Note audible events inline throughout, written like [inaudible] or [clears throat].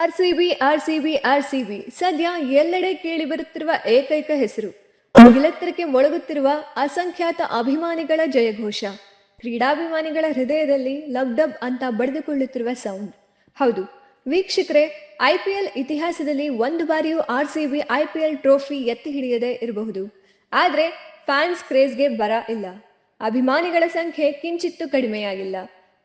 RCB RCB RCB. ಸದ್ಯ ಎಲ್ಲೆಡೆ ಕೇಳಿ ಬರುತ್ತಿರುವ ಏಕೈಕ ಹೆಸರು ಗಿಲತ್ತರಕ್ಕೆ ಮೊಳಗುತ್ತಿರುವ ಅಸಂಖ್ಯಾತ ಅಭಿಮಾನಿಗಳ ಜಯಘೋಷ. ಕ್ರೀಡಾಭಿಮಾನಿಗಳ ಹೃದಯದಲ್ಲಿ ಲಬ್ಡಬ್ ಅಂತ ಬಡಿದುಕೊಳ್ಳುತ್ತಿರುವ ಸೌಂಡ್. ಹೌದು, ವೀಕ್ಷಕರೇ ಐಪಿಎಲ್ ಇತಿಹಾಸದಲ್ಲಿ ಒಂದು ಬಾರಿಯೂ ಆರ್ಸಿಬಿ ಐಪಿಎಲ್ ಟ್ರೋಫಿ ಎತ್ತಿ ಹಿಡಿಯದೇ ಇರಬಹುದು. ಆದ್ರೆ, ಫ್ಯಾನ್ಸ್ ಕ್ರೇಜ್ಗೆ ಬರ ಇಲ್ಲ. ಅಭಿಮಾನಿಗಳ ಸಂಖ್ಯೆ ಕಿಂಚಿತ್ತು ಕಡಿಮೆಯಾಗಿಲ್ಲ.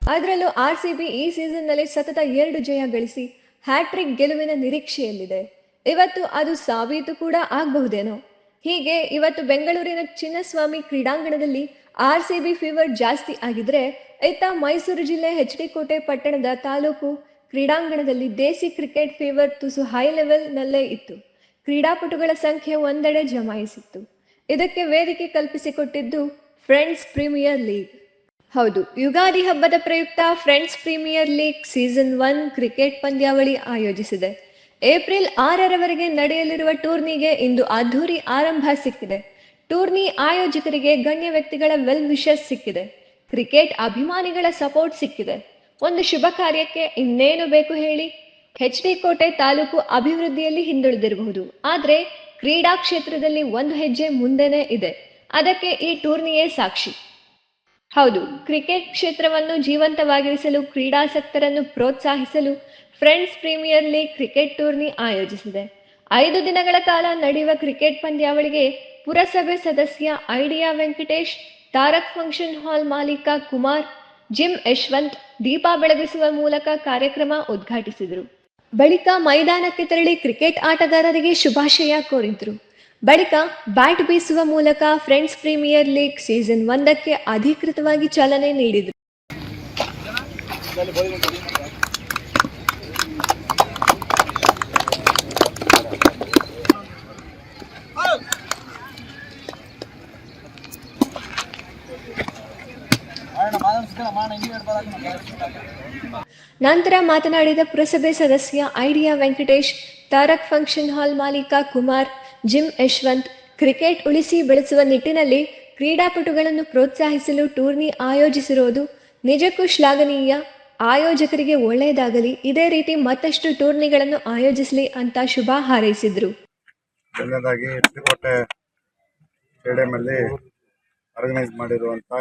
ಅದರಲ್ಲೂ ಆರ್ಸಿಬಿ ಈ ಸೀಸನ್ನಲ್ಲಿ ಸತತ ಎರಡು ಜಯ ಗಳಿಸಿ ಹ್ಯಾಟ್ರಿಕ್ ಗೆಲುವಿನ ನಿರೀಕ್ಷೆಯಲ್ಲಿದೆ. ಇವತ್ತು ಅದು ಸಾಬೀತು ಕೂಡ ಆಗಬಹುದೇನೋ? ಹೀಗೆ ಇವತ್ತು ಬೆಂಗಳೂರಿನ ಚಿನ್ನಸ್ವಾಮಿ ಕ್ರೀಡಾಂಗಣದಲ್ಲಿ ಆರ್ ಸಿ ಬಿ ಫೀವರ್ ಜಾಸ್ತಿ ಆಗಿದ್ರೆ, ಇತ್ತ ಮೈಸೂರು ಜಿಲ್ಲೆ ಎಚ್ ಡಿ ಕೋಟೆ ಪಟ್ಟಣದ ತಾಲೂಕು ಕ್ರೀಡಾಂಗಣದಲ್ಲಿ ದೇಸಿ ಕ್ರಿಕೆಟ್ ಫೀವರ್ ತುಸು ಹೈ ಲೆವೆಲ್ನಲ್ಲೇ ಇತ್ತು. ಕ್ರೀಡಾಪಟುಗಳ ಸಂಖ್ಯೆ ಒಂದೆಡೆ ಜಮಾಯಿಸಿತ್ತು. ಇದಕ್ಕೆ ವೇದಿಕೆ ಕಲ್ಪಿಸಿಕೊಟ್ಟಿದ್ದು ಫ್ರೆಂಡ್ಸ್ ಪ್ರೀಮಿಯರ್ ಲೀಗ್. ಹೌದು. ಯುಗಾದಿ ಹಬ್ಬದ ಪ್ರಯುಕ್ತ friends premier league season one cricket ಪಂದ್ಯಾವಳಿ ಆಯೋಜಿಸಿದೆ. ಏಪ್ರಿಲ್ ಆರರವರೆಗೆ ನಡೆಯಲಿರುವ ಟೂರ್ನಿಗೆ ಇಂದು ಅದ್ಧೂರಿ ಆರಂಭ ಸಿಕ್ಕಿದೆ. ಟೂರ್ನಿ ಆಯೋಜಕರಿಗೆ ಗಣ್ಯ ವ್ಯಕ್ತಿಗಳ ವೆಲ್ ವಿಶಸ್ ಸಿಕ್ಕಿದೆ. ಕ್ರಿಕೆಟ್ ಅಭಿಮಾನಿಗಳ ಸಪೋರ್ಟ್ ಸಿಕ್ಕಿದೆ. ಒಂದು ಶುಭ ಕಾರ್ಯಕ್ಕೆ ಇನ್ನೇನು ಬೇಕು ಹೇಳಿ? ಎಚ್ ಡಿ ಕೋಟೆ ತಾಲೂಕು ಅಭಿವೃದ್ಧಿಯಲ್ಲಿ ಹಿಂದುಳಿದಿರಬಹುದು. ಆದರೆ ಕ್ರೀಡಾ ಕ್ಷೇತ್ರದಲ್ಲಿ ಒಂದು ಹೆಜ್ಜೆ ಮುಂದೆನೇ ಇದೆ. ಅದಕ್ಕೆ ಈ ಟೂರ್ನಿಯೇ ಸಾಕ್ಷಿ. ಹೌದು, ಕ್ರಿಕೆಟ್ ಕ್ಷೇತ್ರವನ್ನು ಜೀವಂತವಾಗಿರಿಸಲು ಕ್ರೀಡಾಸಕ್ತರನ್ನು ಪ್ರೋತ್ಸಾಹಿಸಲು Friends Premier League cricket tourney ಆಯೋಜಿಸಿದೆ. ಐದು ದಿನಗಳ ಕಾಲ ನಡೆಯುವ ಕ್ರಿಕೆಟ್ ಪಂದ್ಯಾವಳಿಗೆ ಪುರಸಭೆ ಸದಸ್ಯ Idea Venkatesh, Tarak function hall ಮಾಲೀಕ ಕುಮಾರ್, ಜಿಮ್ ಯಶ್ವಂತ್, ದೀಪ ಬೆಳಗಿಸುವ ಮೂಲಕ ಕಾರ್ಯಕ್ರಮ ಉದ್ಘಾಟಿಸಿದರು. ಬಳಿಕ ಮೈದಾನಕ್ಕೆ ತೆರಳಿ ಕ್ರಿಕೆಟ್ ಆಟಗಾರರಿಗೆ ಶುಭಾಶಯ ಕೋರಿದ್ರು. ಬಳಿಕ ಬ್ಯಾಟ್ ಬೀಸುವ ಮೂಲಕ ಫ್ರೆಂಡ್ಸ್ ಪ್ರೀಮಿಯರ್ ಲೀಗ್ ಸೀಸನ್ ಒಂದಕ್ಕೆ ಅಧಿಕೃತವಾಗಿ ಚಾಲನೆ ನೀಡಿದರು. ನಂತರ ಮಾತನಾಡಿದ ಪುರಸಭೆ ಸದಸ್ಯ Idea Venkatesh, Tarak function hall ಮಾಲೀಕ ಕುಮಾರ್ ಜಿಮ್ ಯಶ್ವಂತ್ ಕ್ರಿಕೆಟ್ ಉಳಿಸಿ ಬೆಳೆಸುವ ನಿಟ್ಟಿನಲ್ಲಿ ಕ್ರೀಡಾಪಟುಗಳನ್ನು ಪ್ರೋತ್ಸಾಹಿಸಲು ಟೂರ್ನಿ ಆಯೋಜಿಸಿರುವುದು ನಿಜಕ್ಕೂ ಶ್ಲಾಘನೀಯ. ಆಯೋಜಕರಿಗೆ ಒಳ್ಳೆಯದಾಗಲಿ, ಇದೇ ರೀತಿ ಮತ್ತಷ್ಟು ಟೂರ್ನಿಗಳನ್ನು ಆಯೋಜಿಸಲಿ ಅಂತ ಶುಭ ಹಾರೈಸಿದ್ರು. ಸ್ಟೇಡಿಯಂಲ್ಲಿ ಆರ್ಗನೈಸ್ ಮಾಡಿರುವಂತ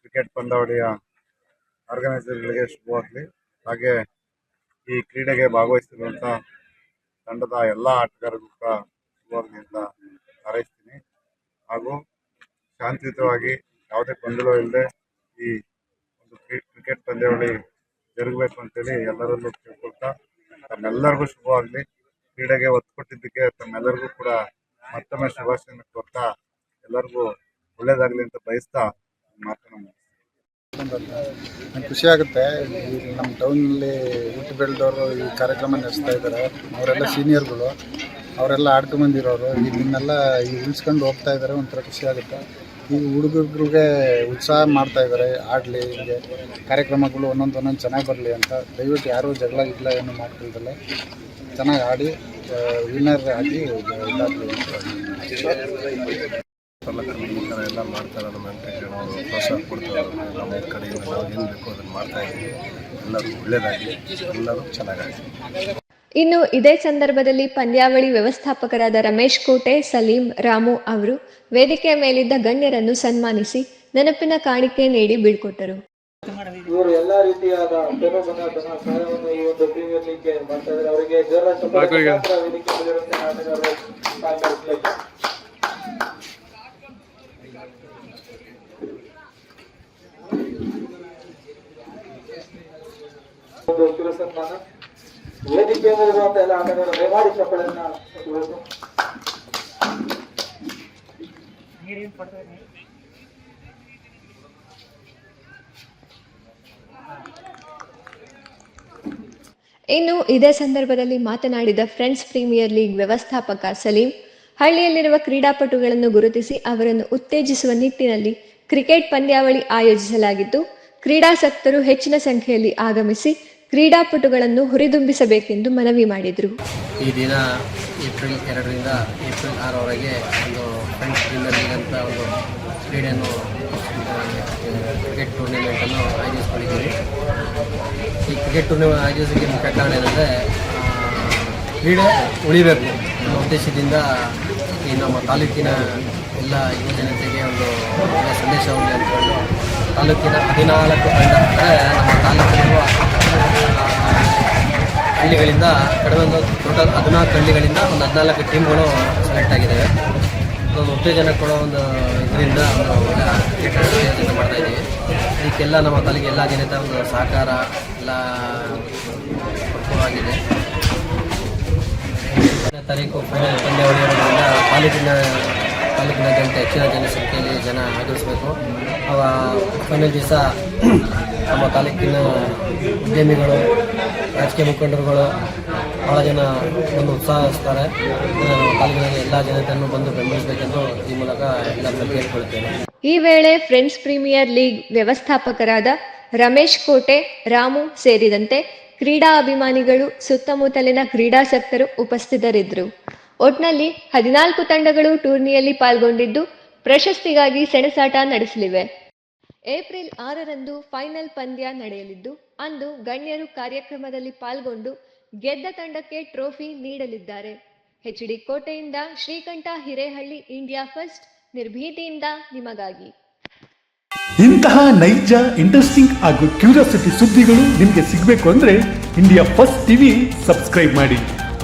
ಕ್ರಿಕೆಟ್ ಪಂದ್ಯಾವಳಿಯ ಆರ್ಗನೈಸರ್ಗಳಿಗೆ ಶುಭವಾಗಲಿ ಹಾಗೆ ಈ ಕ್ರೀಡೆಗೆ ಭಾಗವಹಿಸಿರುವಂಥ ತಂಡದ ಎಲ್ಲ ಆಟಗಾರರಿಗೂ ಕೂಡ ಎಲ್ಲ ಹಾರೈಸ್ತೀನಿ. ಹಾಗೂ ಶಾಂತಿಯುತವಾಗಿ ಯಾವುದೇ ಗೊಂದಲ ಇಲ್ಲದೆ ಈ ಒಂದು ಕ್ರಿಕೆಟ್ ಪಂದ್ಯಾವಳಿ ಜರುಗಬೇಕು ಅಂತೇಳಿ ಎಲ್ಲರಲ್ಲೂ ಕೇಳ್ಕೊಳ್ತಾ ತಮ್ಮೆಲ್ಲರಿಗೂ ಶುಭವಾಗಲಿ. ಕ್ರೀಡೆಗೆ ಒತ್ತು ಕೊಟ್ಟಿದ್ದಕ್ಕೆ ತಮ್ಮೆಲ್ಲರಿಗೂ ಕೂಡ ಮತ್ತೊಮ್ಮೆ ಶುಭಾಶಯನ ಕೊಡ್ತಾ ಎಲ್ಲರಿಗೂ ಒಳ್ಳೇದಾಗಲಿ ಅಂತ ಬಯಸ್ತಾ ಮಾತನ್ನು. ನಂಗೆ ಖುಷಿ ಆಗುತ್ತೆ. ನಮ್ಮ ಟೌನಲ್ಲಿ ಹುಟ್ಟು ಬೆಳೆದವರು ಈ ಕಾರ್ಯಕ್ರಮ ನಡೆಸ್ತಾ ಇದ್ದಾರೆ. ಅವರೆಲ್ಲ ಸೀನಿಯರ್ಗಳು. ಅವರೆಲ್ಲ ಆಡ್ಕೊಂಬಂದಿರೋರು ಇದನ್ನೆಲ್ಲ ಈಗ ಉಳಿಸ್ಕೊಂಡು ಹೋಗ್ತಾ ಇದ್ದಾರೆ ಒಂಥರ ಖುಷಿ ಆಗುತ್ತೆ. ಈ ಹುಡುಗರಿಗೆ ಉತ್ಸಾಹ ಮಾಡ್ತಾ ಇದ್ದಾರೆ ಆಡಲಿ, ಹೀಗೆ ಕಾರ್ಯಕ್ರಮಗಳು ಒಂದೊಂದು ಒಂದೊಂದು ಚೆನ್ನಾಗಿ ಬರಲಿ ಅಂತ. ದಯವಿಟ್ಟು ಯಾರೂ ಜಗಳ ಇಲ್ಲ ಏನು ಮಾಡ್ಕೊಳ್ದಲ್ಲ. ಚೆನ್ನಾಗಿ ಆಡಿ ವಿನ್ನರ್ ಆಗಿ ಎಲ್ಲ ಮಾಡ್ತಾರೆ ನಮ್ಮ ಪ್ರೋತ್ಸಾಹ ಕೊಡ್ತಾರೆ ನಮ್ಮ ಕಡೆಯಿಂದ ನಾವು ಏನು ಬೇಕೋ ಅದನ್ನು ಮಾಡ್ತಾ ಇದ್ದೀವಿ ಎಲ್ಲರೂ ಒಳ್ಳೆಯದಾಗಲಿ ಎಲ್ಲರೂ ಚೆನ್ನಾಗಾಗಲಿ. ಇನ್ನು ಇದೇ ಸಂದರ್ಭದಲ್ಲಿ ಪಂದ್ಯಾವಳಿ ವ್ಯವಸ್ಥಾಪಕರಾದ ರಮೇಶ್ ಕೋಟೆ ಸಲೀಂ ರಾಮು ಅವರು ವೇದಿಕೆಯ ಮೇಲಿದ್ದ ಗಣ್ಯರನ್ನು ಸನ್ಮಾನಿಸಿ ನೆನಪಿನ ಕಾಣಿಕೆ ನೀಡಿ ಬೀಳ್ಕೊಟ್ಟರು. ಇವರು ಎಲ್ಲಾ ರೀತಿಯಾದ ಸಹಾಯವನ್ನು ಈ ಒಂದು ಪ್ರೀಮಿಯರ್ ಲೀಗ್ಗೆ ಮಾಡ್ತಾ ಇದ್ದಾರೆ. ಅವರಿಗೆ ಜೋರ ಚಪ್ಪಾಳೆ ವೇದಿಕೆ ಮೇಲಿರುವಂತಹ ಆಟಗಾರರು ಸಹಕರಿಸಬೇಕು. ಒಂದು ಕಿರು ಸನ್ಮಾನ. ವೇದಿಕೆ ಎಲ್ಲ ಚಪ್ಪಳನ್ನ. ಇನ್ನು ಇದೇ ಸಂದರ್ಭದಲ್ಲಿ ಮಾತನಾಡಿದ ಫ್ರೆಂಡ್ಸ್ ಪ್ರೀಮಿಯರ್ ಲೀಗ್ ವ್ಯವಸ್ಥಾಪಕ ಸಲೀಂ, ಹಳ್ಳಿಯಲ್ಲಿರುವ ಕ್ರೀಡಾಪಟುಗಳನ್ನು ಗುರುತಿಸಿ ಅವರನ್ನು ಉತ್ತೇಜಿಸುವ ನಿಟ್ಟಿನಲ್ಲಿ ಕ್ರಿಕೆಟ್ ಪಂದ್ಯಾವಳಿ ಆಯೋಜಿಸಲಾಗಿದ್ದು, ಕ್ರೀಡಾಸಕ್ತರು ಹೆಚ್ಚಿನ ಸಂಖ್ಯೆಯಲ್ಲಿ ಆಗಮಿಸಿ ಕ್ರೀಡಾಪಟುಗಳನ್ನು ಹುರಿದುಂಬಿಸಬೇಕೆಂದು ಮನವಿ ಮಾಡಿದರು. ಈ ದಿನ ಏಪ್ರಿಲ್ ಎರಡರಿಂದ ಏಪ್ರಿಲ್ ಆರವರೆಗೆ ಒಂದು ಫ್ರೆಂಡ್ಸ್ ಪ್ರೀಮಿಯರ್ ಲೀಗ್ ಅಂತ ಒಂದು ಕ್ರೀಡೆಯನ್ನು ಕ್ರಿಕೆಟ್ ಟೂರ್ನಿಮೆಂಟನ್ನು ಆಯೋಜಿಸ್ಕೊಂಡಿದ್ದೀವಿ. ಈ ಕ್ರಿಕೆಟ್ ಟೂರ್ನಿಮೆಂಟ್ ಆಯೋಜಿಸೋಕ್ಕೆ ಮುಖ್ಯ ಕಾರಣ ಏನಂದರೆ ಕ್ರೀಡೆ ಉಳಿಬೇಕು ನಮ್ಮ ಉದ್ದೇಶದಿಂದ ಈ ನಮ್ಮ ತಾಲೂಕಿನ ಎಲ್ಲ ಯುವ ಜನತೆಗೆ ಒಂದು ಒಳ್ಳೆಯ ಹೋಗಿ ಅಂದ್ಕೊಂಡು ತಾಲೂಕಿನ ಹದಿನಾಲ್ಕು ತಂಡ ಅಂದರೆ ನಮ್ಮ ತಾಲೂಕಿನ ಹಳ್ಳಿಗಳಿಂದ ಕಡಿಮೆ ಒಂದು ಟೋಟಲ್ ಹದಿನಾಲ್ಕು ಹಳ್ಳಿಗಳಿಂದ ಒಂದು ಹದಿನಾಲ್ಕು ಟೀಮ್ಗಳು ಸೆಲೆಕ್ಟ್ ಆಗಿದ್ದಾವೆ ಒಂದು ಉತ್ತೇಜನ ಕೊಡೋ ಒಂದು ಇದರಿಂದ ಒಂದು ಒಳ್ಳೆಯ ಕ್ರಿಕೆಟ್ ಇದ್ದೀವಿ. ಇದಕ್ಕೆಲ್ಲ ನಮ್ಮ ತಾಲೂಕು ಎಲ್ಲ ಜನತೆ ಒಂದು ಸಹಕಾರ ಎಲ್ಲ ಆಗಿದೆ ತಾರೀಕು ಫೈನಲ್ ಇರೋದ್ರಿಂದ ತಾಲೂಕಿನ ತಾಲೂಕಿನ ಜನತೆ ಹೆಚ್ಚಿನ ಜನಸಂಖ್ಯೆಯಲ್ಲಿ ಜನ ಆಗಮಿಸಬೇಕು. ಅವ ಕೊನೆ ದಿವಸ [clears throat] ನಮ್ಮ ತಾಲೂಕಿನ ಉದ್ಯಮಿಗಳು, ರಾಜಕೀಯ ಮುಖಂಡರುಗಳು ಭಾಳ ಜನ ಬಂದು ಉತ್ಸಾಹಿಸ್ತಾರೆ. ತಾಲೂಕಿನಲ್ಲಿ ಎಲ್ಲ ಜನತೆಯನ್ನು ಬಂದು ಬೆಂಬಲಿಸಬೇಕೆಂದು ಈ ಮೂಲಕ ಎಲ್ಲರನ್ನು ಕೇಳಿಕೊಳ್ತೇನೆ. ಈ ವೇಳೆ ಫ್ರೆಂಡ್ಸ್ ಪ್ರೀಮಿಯರ್ ಲೀಗ್ ವ್ಯವಸ್ಥಾಪಕರಾದ ರಮೇಶ್ ಕೋಟೆ, ರಾಮು ಸೇರಿದಂತೆ ಕ್ರೀಡಾ ಅಭಿಮಾನಿಗಳು ಸುತ್ತಮುತ್ತಲಿನ ಕ್ರೀಡಾಸಕ್ತರು ಉಪಸ್ಥಿತರಿದ್ದರು. ಒಟ್ನಲ್ಲಿ ಹದಿನಾಲ್ಕು ತಂಡಗಳು ಟೂರ್ನಿಯಲ್ಲಿ ಪಾಲ್ಗೊಂಡಿದ್ದು ಪ್ರಶಸ್ತಿಗಾಗಿ ಸೆಣಸಾಟ ನಡೆಸಲಿವೆ. ಏಪ್ರಿಲ್ ಆರರಂದು ಫೈನಲ್ ಪಂದ್ಯ ನಡೆಯಲಿದ್ದು, ಅಂದು ಗಣ್ಯರು ಕಾರ್ಯಕ್ರಮದಲ್ಲಿ ಪಾಲ್ಗೊಂಡು ಗೆದ್ದ ತಂಡಕ್ಕೆ ಟ್ರೋಫಿ ನೀಡಲಿದ್ದಾರೆ. ಹೆಚ್ಡಿ ಕೋಟೆಯಿಂದ ಶ್ರೀಕಂಠ ಹಿರೇಹಳ್ಳಿ ಇಂಡಿಯಾ ಫಸ್ಟ್, ನಿರ್ಭೀತಿಯಿಂದ ನಿಮಗಾಗಿ. ಇಂತಹ ನೈಜ ಇಂಟ್ರೆಸ್ಟಿಂಗ್ ಹಾಗೂ ಕ್ಯೂರಿಯಾಸಿಟಿ ಸುದ್ದಿಗಳು ನಿಮಗೆ ಸಿಗಬೇಕು ಅಂದ್ರೆ ಇಂಡಿಯಾ ಫಸ್ಟ್ ಟಿವಿ ಸಬ್ಸ್ಕ್ರೈಬ್ ಮಾಡಿ.